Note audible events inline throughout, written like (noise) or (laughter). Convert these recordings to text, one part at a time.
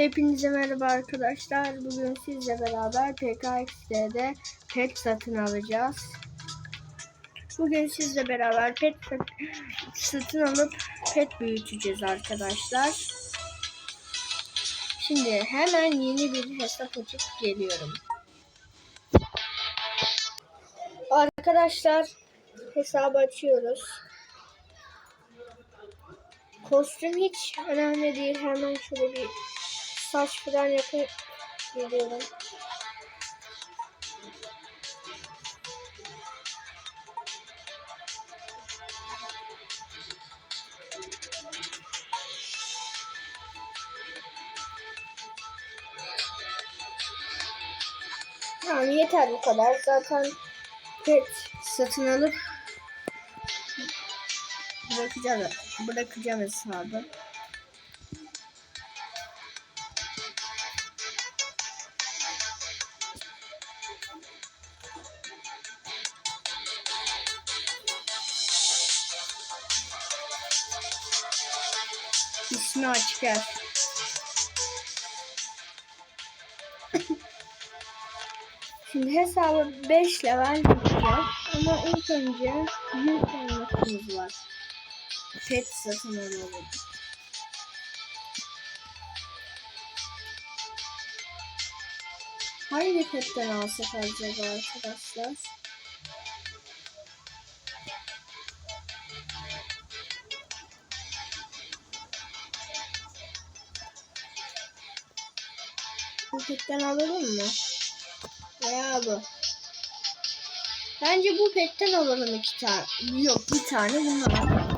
Hepinize merhaba arkadaşlar. Bugün sizle beraber PKX'de pet satın alacağız. Bugün sizle beraber pet sat- satın alıp pet büyüteceğiz arkadaşlar. Şimdi hemen yeni bir hesap açıp geliyorum. Arkadaşlar hesabı açıyoruz. Kostüm hiç önemli değil. Hemen şöyle bir saç falan yapıp geliyorum. Yani yeter bu kadar. Zaten pet satın alıp bırakacağım, bırakacağım hesabı. İsmi Açker. (laughs) Şimdi hesabı 5 level yapacağız. Ama ilk önce 100 elmasımız var. Pet satın alalım. Hangi petten alsak acaba arkadaşlar? Petten alalım mı? Veya bu. Bence bu petten alalım iki tane. Yok bir tane bundan.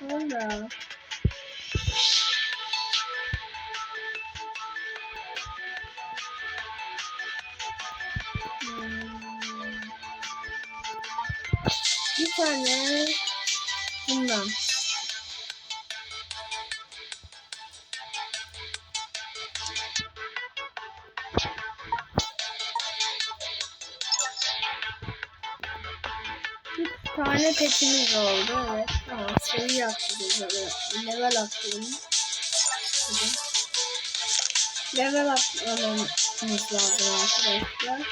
Sonra. Hmm. Bir tane bundan. Petimiz oldu. Evet. Tamam. Sayı atlayacağız. Böyle. Level. Hadi. Level atlamamız lazım arkadaşlar.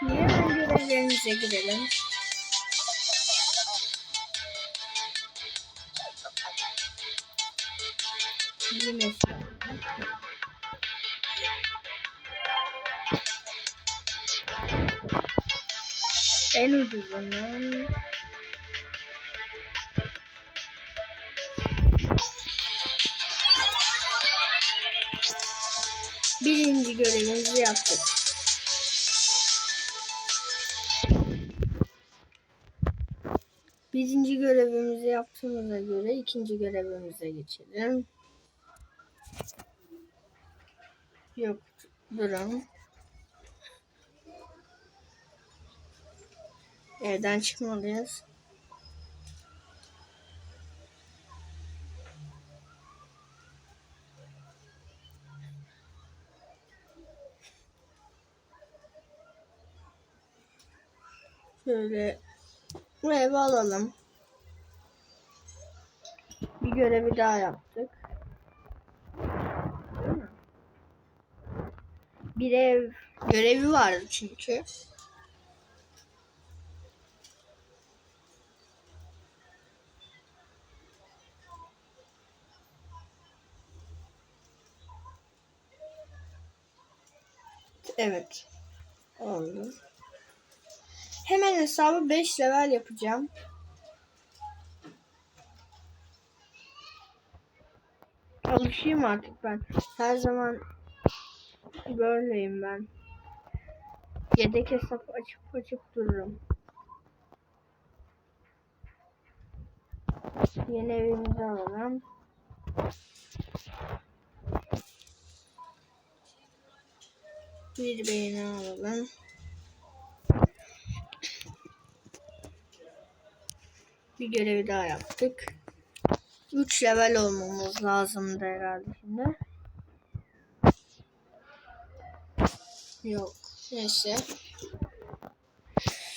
Hemen görevlerimize girelim. En ucuzundan birinci görevimizi yaptık. Birinci görevimizi yaptığımıza göre ikinci görevimize geçelim. Yok durun. Evden çıkmalıyız. Şöyle bu evi alalım. Bir görevi daha yaptık. Bir ev görevi vardı çünkü. Evet. Oldu. Hemen hesabı 5 level yapacağım. Alışayım artık ben. Her zaman böyleyim ben. Yedek hesap açıp açıp dururum. Yeni evimizi alalım. Bir beğeni alalım. Bir görevi daha yaptık. 3 level olmamız lazımdı herhalde şimdi. Yok. Neyse.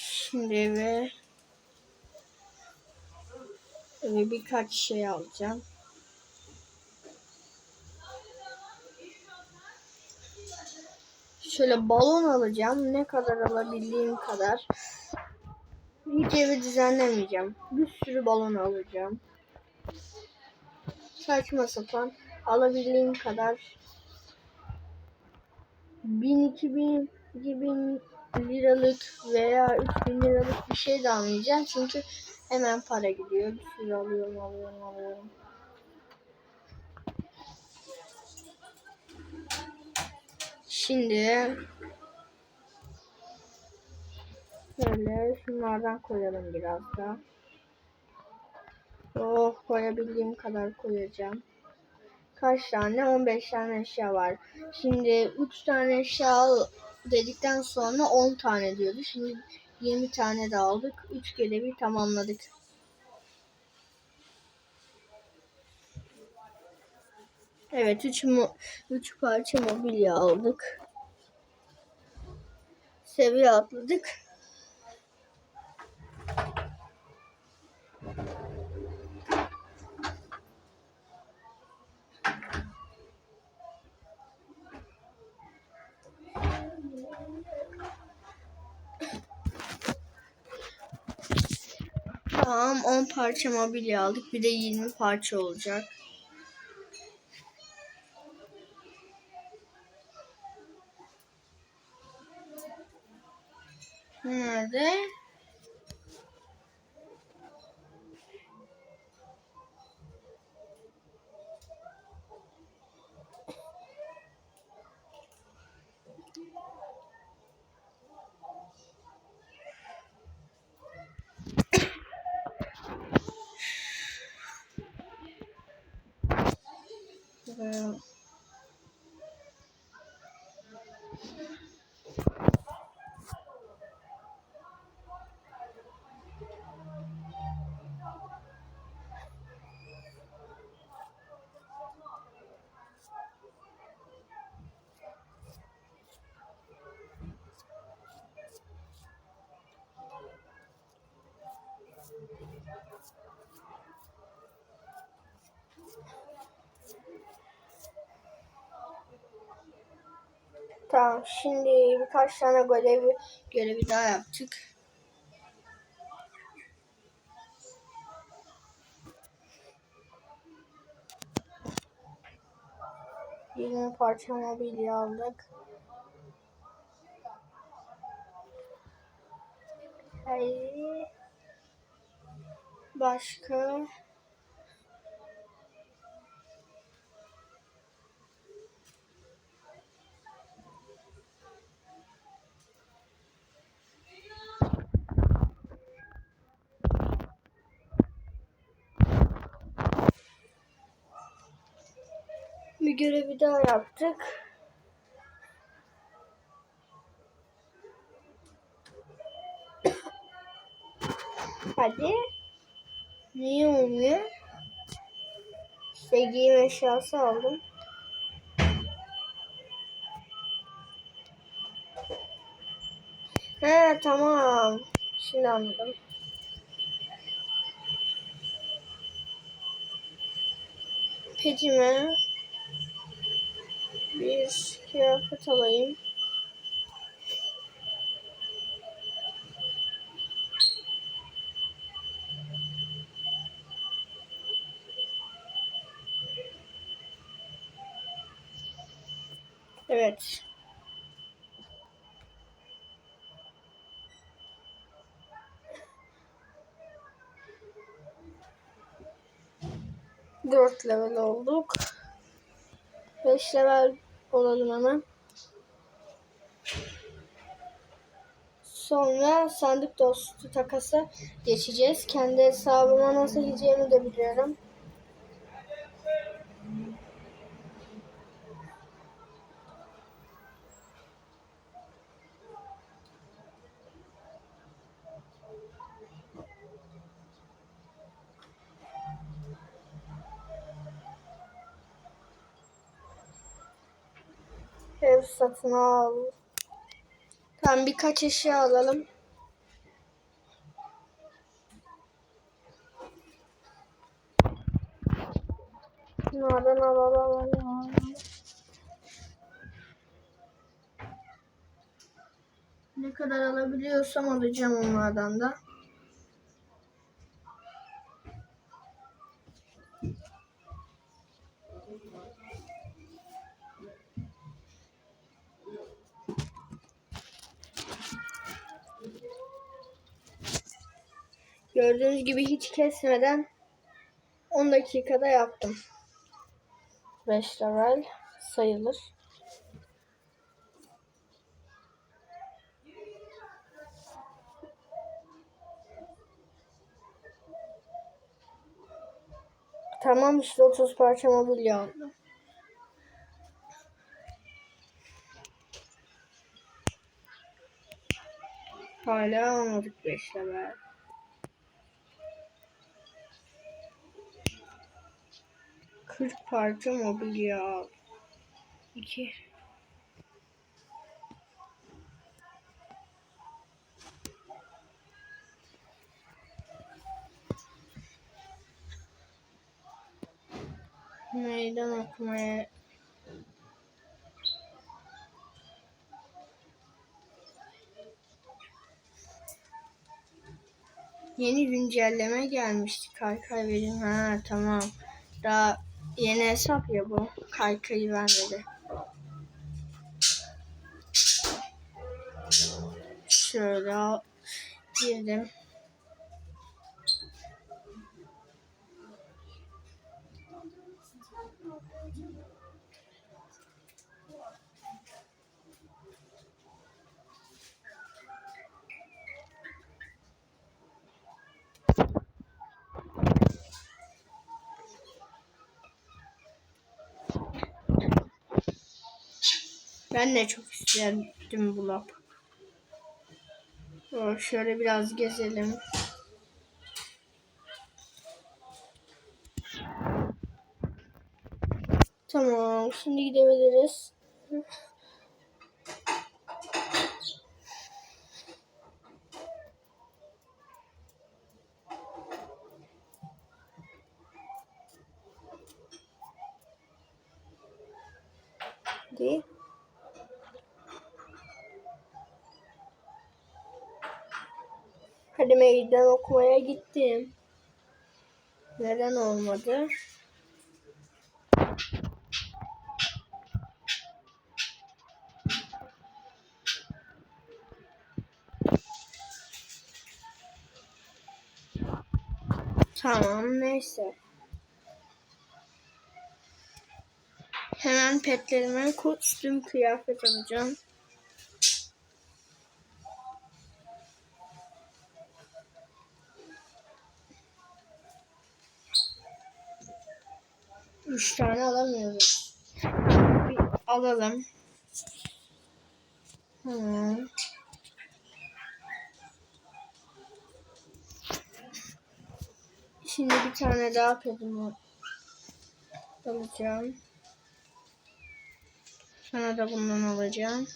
Şimdi eve eve birkaç şey alacağım. Şöyle balon alacağım. Ne kadar alabildiğim kadar. Hiç evi düzenlemeyeceğim. Bir sürü balon alacağım. Saçma sapan alabildiğim kadar 1000 2000 2000 liralık veya 3000 liralık bir şey de almayacağım çünkü hemen para gidiyor. Bir sürü alıyorum alıyorum alıyorum. Şimdi böyle şunlardan koyalım biraz da. Oh koyabildiğim kadar koyacağım. Kaç tane? 15 tane eşya var. Şimdi 3 tane eşya dedikten sonra 10 tane diyordu. Şimdi 20 tane de aldık. 3 görevi tamamladık. Evet 3 mu 3 parça mobilya aldık. Seviye atladık. Tamam 10 parça mobilya aldık. Bir de 20 parça olacak. Tamam şimdi birkaç tane görevi görevi daha yaptık. Yirmi parça mobilya aldık. Hayır. Başka. Bir görevi daha yaptık. Hadi. Niye olmuyor? İşte giyim eşyası aldım. He tamam. Şimdi anladım. Petime bir kıyafet alayım. Evet. Dört level olduk. Beş level olalım hemen. Sonra sandık dostu takası geçeceğiz. Kendi hesabıma nasıl gideceğimi de biliyorum. Ev satın al. Tam birkaç eşya alalım. Bunlardan alalım. Ne kadar alabiliyorsam alacağım onlardan da. Gördüğünüz gibi hiç kesmeden 10 dakikada yaptım. 5 level sayılır. Tamam işte 30 parça mobilya oldu. Hala almadık 5 level. Kırk parça mobilya al. İki. Meydan okumaya Yeni güncelleme gelmişti kaykay verin. Ha tamam. Daha yeni hesap ya bu. Kaykayı vermedi. Şöyle girdim. Ben de çok isterdim bu lap. Şöyle biraz gezelim. Tamam, şimdi gidebiliriz. Değil. Hadi meydan okumaya gittim. Neden olmadı? Tamam neyse. Hemen petlerime kostüm kıyafet alacağım. Üç tane alamıyoruz. Bir alalım. Hmm. Şimdi bir tane daha pedim alacağım. Sana da bundan alacağım.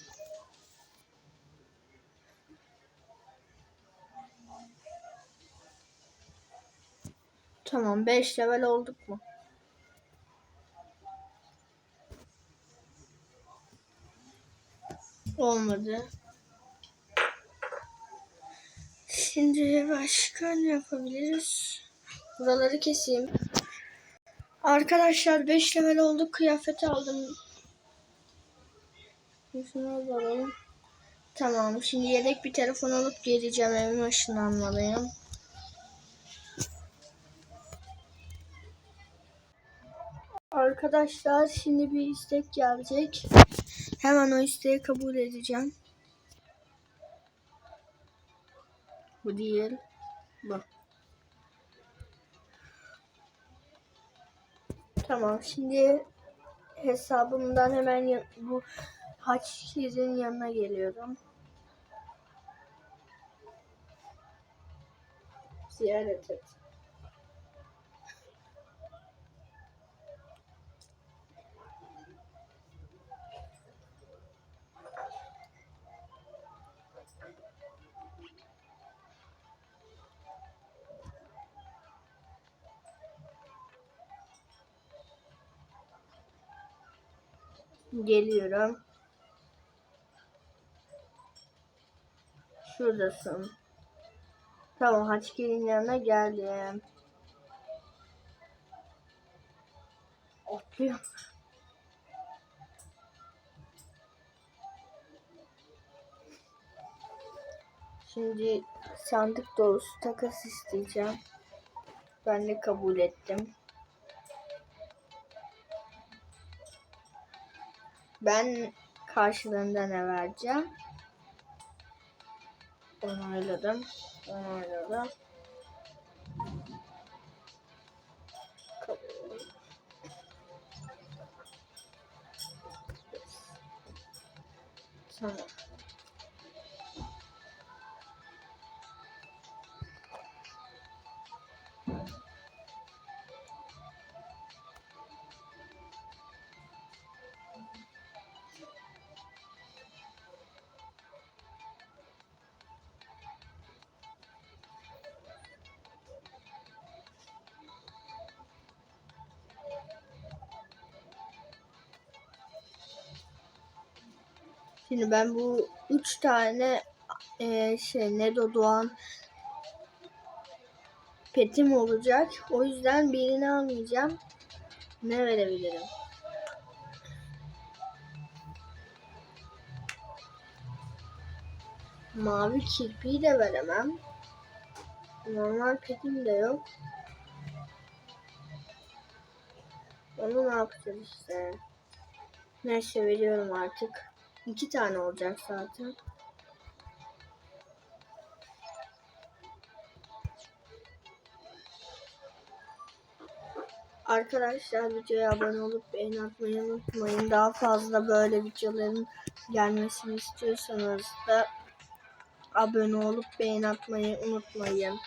Tamam 5 level olduk mu? Olmadı. Şimdi başka ne yapabiliriz? Buraları keseyim. Arkadaşlar 5 level olduk. Kıyafet aldım. Şunu alalım. Tamam. Şimdi yedek bir telefon alıp geleceğim. Evime ışınlanmalıyım. Arkadaşlar şimdi bir istek gelecek. Hemen o isteği kabul edeceğim. Bu değil. Bu. Tamam şimdi hesabımdan hemen bu Haçhir'in yanına geliyorum. Ziyaret et. Geliyorum. Şuradasın. Tamam Haçki'nin yanına geldim. Atlıyor. Şimdi sandık dolusu takas isteyeceğim. Ben de kabul ettim. Ben karşılığında ne vereceğim? Onayladım. Onayladım. Tamam. Şimdi ben bu üç tane e, şey Nedo Doğan petim olacak. O yüzden birini almayacağım. Ne verebilirim? Mavi kirpiği de veremem. Normal petim de yok. Onu ne yapacağız işte? Neyse veriyorum artık. İki tane olacak zaten. Arkadaşlar videoya abone olup beğeni atmayı unutmayın. Daha fazla böyle videoların gelmesini istiyorsanız da abone olup beğeni atmayı unutmayın.